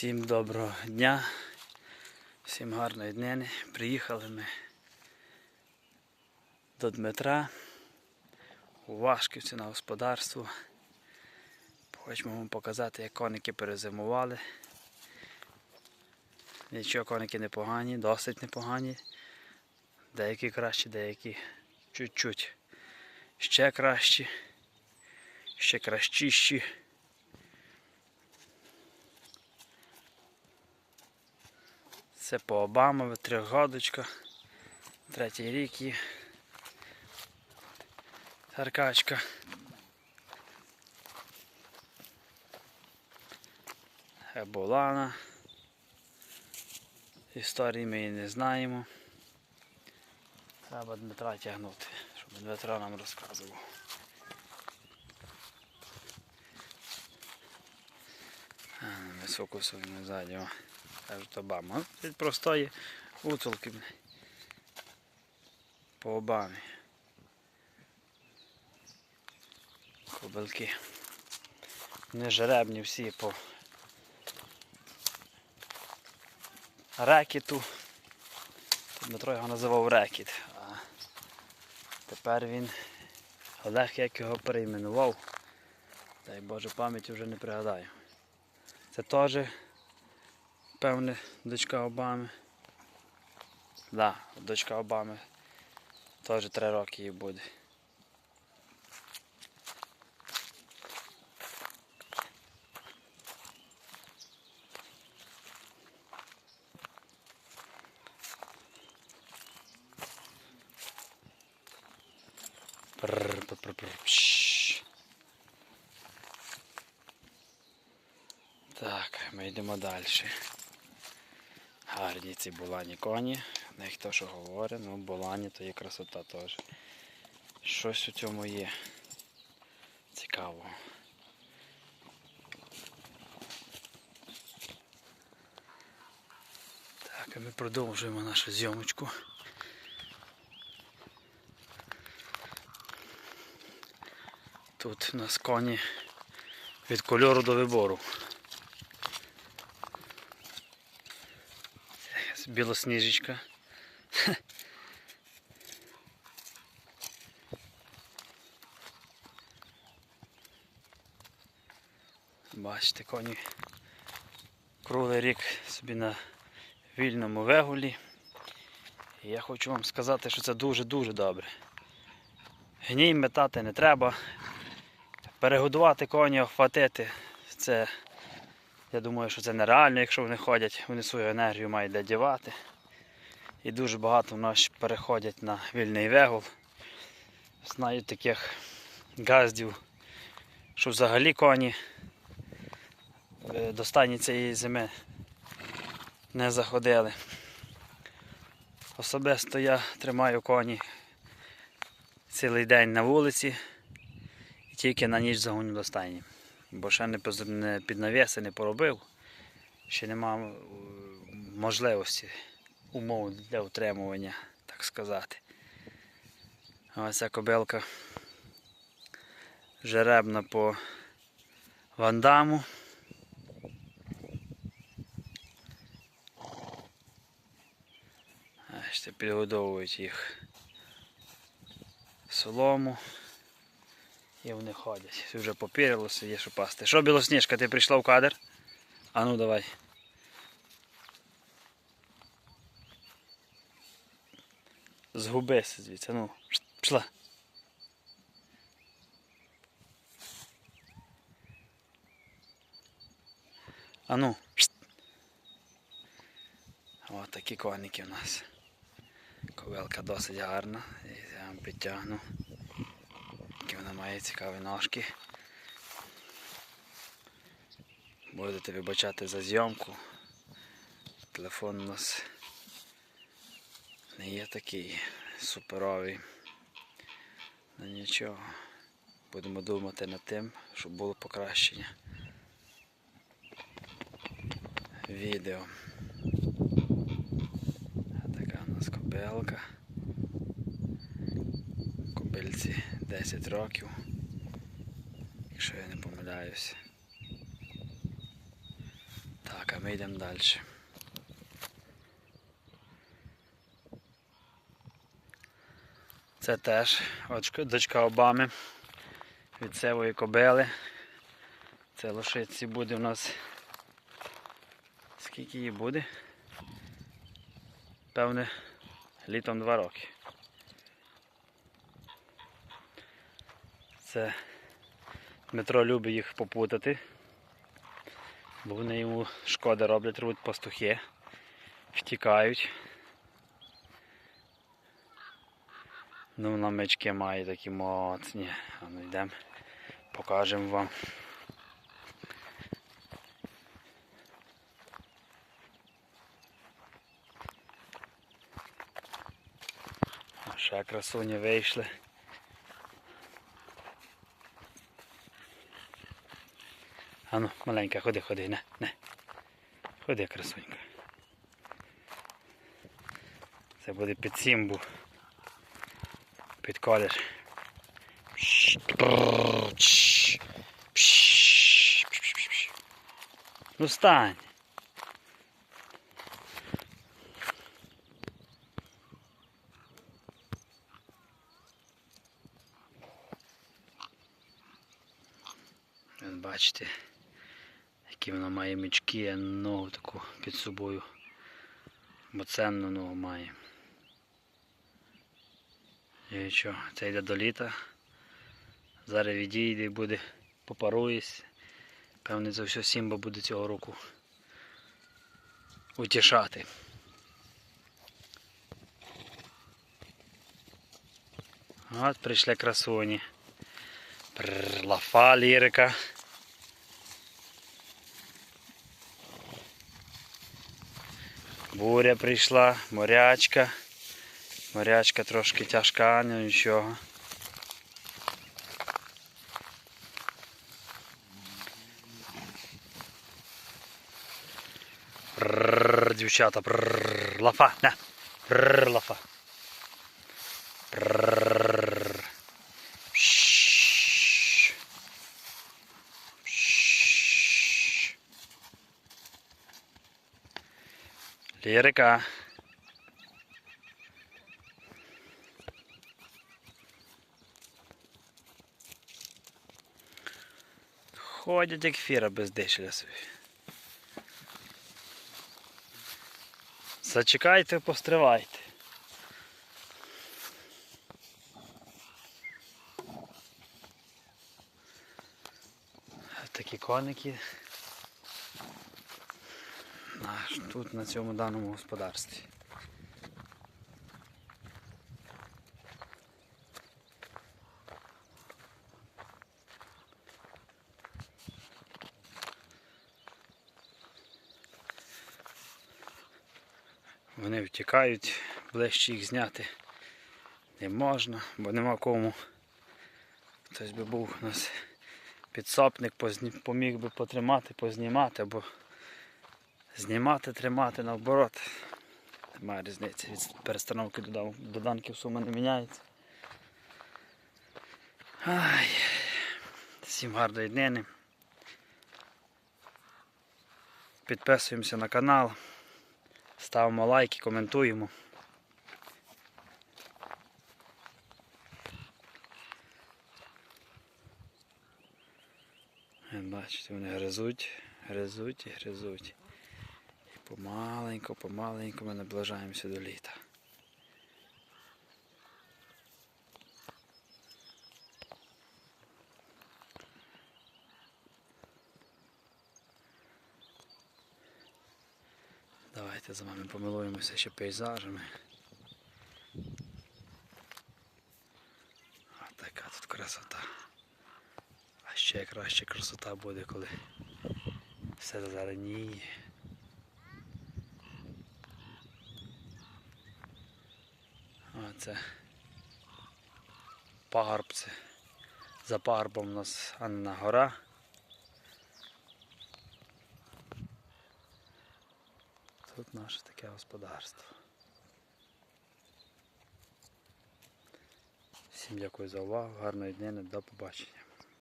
Всім доброго дня, всім гарної днини. Приїхали ми до Дмитра у Вашківці на господарство. Хочемо вам показати, як коники перезимували. Нічого коники непогані, досить непогані. Деякі кращі, деякі чуть-чуть ще кращі, ще кращіші. Це по Обамові, трьохгодочка, третій рік є. Таркачка. Еболана. Історії ми її не знаємо. Треба Дмитра тягнути, щоб Дмитро нам розказував. А, Ми сфокусуємо ззаді. О. Кажуть, Обама. Від простої гуцулки. бля. По Обамі. Кобилки. Вони жеребні всі по рекету. Дмитро його називав рекет. А тепер він Олег як його перейменував. Дай Боже пам'яті вже не пригадаю. Це теж певне дочка Обами. Да, дочка Обами. Теж три роки їй буде. Так, ми йдемо далі. Гарні ці булані коні. Не хто що говорить, ну булані то є красота теж. Щось у цьому є. Цікаво. Так, а ми продовжуємо нашу зйомочку. Тут у нас коні від кольору до вибору. Білосніжечка. Бачите, коні круглий рік собі на вільному вегулі. Я хочу вам сказати, що це дуже-дуже добре. Гній метати не треба. Перегодувати коні, охватити, це я думаю, що це нереально, якщо вони ходять, вони свою енергію мають де. І дуже багато в нас переходять на вільний вегул. Знаю таких газдів, що взагалі коні е, до стані цієї зими не заходили. Особисто я тримаю коні цілий день на вулиці і тільки на ніч загоню до стайні. Бо ще не, під навіси не поробив, ще нема е, можливості, умов для утримування, так сказати. Ось ця кобилка жеребна по вандаму. Бачите, підгодовують їх солому. І вони ходять. Вже попірилося, є що пасти. Що, білосніжка, ти прийшла в кадр? А ну давай. Згубися звідси, ну, пішла. А ну. Ось такі коники у нас. Ковелка досить гарна. Я вам підтягну. Які вона має цікаві ножки. Будете вибачати за зйомку. Телефон у нас не є такий суперовий. Ну нічого. Будемо думати над тим, щоб було покращення. Відео. Така у нас кобилка. 10 років. Якщо я не помиляюсь. Так, а ми йдемо далі. Це теж дочка Обами від севої кобили. Це лошиці буде у нас. Скільки її буде? Певне, літом два роки. Це Дмитро любить їх попутати, бо вони йому шкоди роблять, рвуть пастухи, втікають. Ну, на мечки має такі моцні. А ну йдемо, покажемо вам. Ще красуні вийшли. Ану, маленька, ходи, ходи, не, не. Ходи, красунька. Це буде під сімбу. Під колір. Ну стань. Бачите, які вона має мічки, а ногу таку під собою. Моценну ногу має. І що, це йде до літа. Зараз відійде і буде попаруєсь. Певне за все Сімба буде цього року утішати. От прийшли красуні. Лафа лірика. Буря прийшла, морячка. Морячка трошки тяжка, але нічого. Прррр, дівчата, лафа, на, лафа. Лірика. Ходять як фіра без дишля собі. Зачекайте, постривайте. Такі коники. Аж тут на цьому даному господарстві. Вони втікають, ближче їх зняти не можна, бо нема кому. Хтось би був у нас підсопник, поміг би потримати, познімати, або знімати, тримати наоборот. Немає різниці. Від перестановки до, данків сума не міняється. Ай. Всім гарної днини. Підписуємося на канал, ставимо лайки, коментуємо. Бачите, вони гризуть, гризуть і гризуть. І помаленьку, помаленьку ми наближаємося до літа. Давайте з вами помилуємося ще пейзажами. А така тут красота. А ще краще красота буде, коли все зеленіє. Оце пагорб це. За пагорбом у нас Анна гора. Тут наше таке господарство. Всім дякую за увагу, гарної днини, до побачення.